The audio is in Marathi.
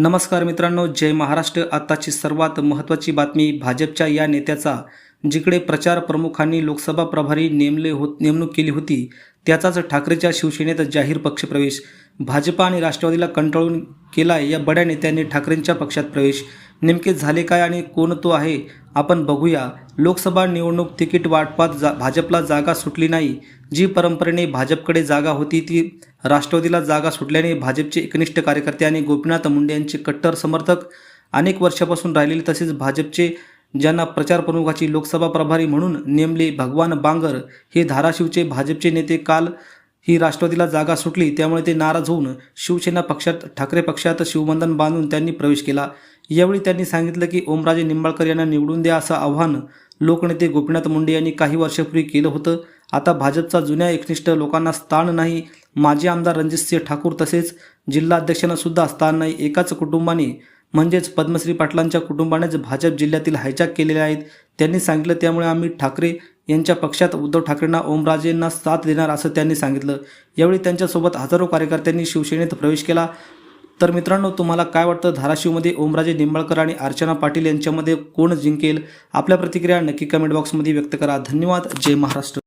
नमस्कार मित्रांनो जय महाराष्ट्र. आत्ताची सर्वात महत्त्वाची बातमी भाजपच्या या नेत्याचा जिकडे प्रचार प्रमुखांनी लोकसभा प्रभारी नेमले होत नेमणूक केली होती त्याचाच ठाकरेच्या शिवसेनेत जाहीर पक्षप्रवेश. भाजपा आणि राष्ट्रवादीला कंटाळून केलाय या बड्या नेत्यांनी ठाकरेंच्या पक्षात प्रवेश. नेमके झाले काय आणि कोण तो आहे? आपण बघूया. लोकसभा निवडणूक तिकीट वाटपात जा भाजपला जागा सुटली नाही. जी परंपरेने भाजपकडे जागा होती ती राष्ट्रवादीला जागा सुटल्याने भाजपचे एकनिष्ठ कार्यकर्ते आणि गोपीनाथ मुंडे यांचे कट्टर समर्थक अनेक वर्षापासून राहिलेले तसेच भाजपचे ज्यांना प्रचार प्रमुखाची लोकसभा प्रभारी म्हणून नेमले भगवान बांगर हे धाराशिवचे भाजपचे नेते काल ही राष्ट्रवादीला जागा सुटली त्यामुळे ते नाराज होऊन शिवसेना पक्षात ठाकरे पक्षात शिवबंधन बांधून त्यांनी प्रवेश केला. यावेळी त्यांनी सांगितलं की ओमराजे निंबाळकर यांना निवडून द्या असं आव्हान लोकनेते गोपीनाथ मुंडे यांनी काही वर्षापूर्वी केलं होतं. आता भाजपचा जुन्या एकनिष्ठ लोकांना स्थान नाही. माजी आमदार रणजितसिंह ठाकूर तसेच जिल्हाध्यक्षांना सुद्धा स्थान नाही. एकाच कुटुंबाने म्हणजेच पद्मश्री पाटलांच्या कुटुंबानेच भाजप जिल्ह्यातील हायजॅक केलेले आहेत. त्यांनी सांगितलं त्यामुळे आम्ही ठाकरे यांच्या पक्षात उद्धव ठाकरेंना ओमराजेंना साथ देणार असं त्यांनी सांगितलं. यावेळी त्यांच्यासोबत हजारो कार्यकर्त्यांनी शिवसेनेत प्रवेश केला. तर मित्रांनो तुम्हाला काय वाटतं? धाराशिवमध्ये ओमराजे निंबाळकर आणि अर्चना पाटील यांच्यामध्ये कोण जिंकेल? आपल्या प्रतिक्रिया नक्की कमेंट बॉक्समध्ये व्यक्त करा. धन्यवाद. जय महाराष्ट्र.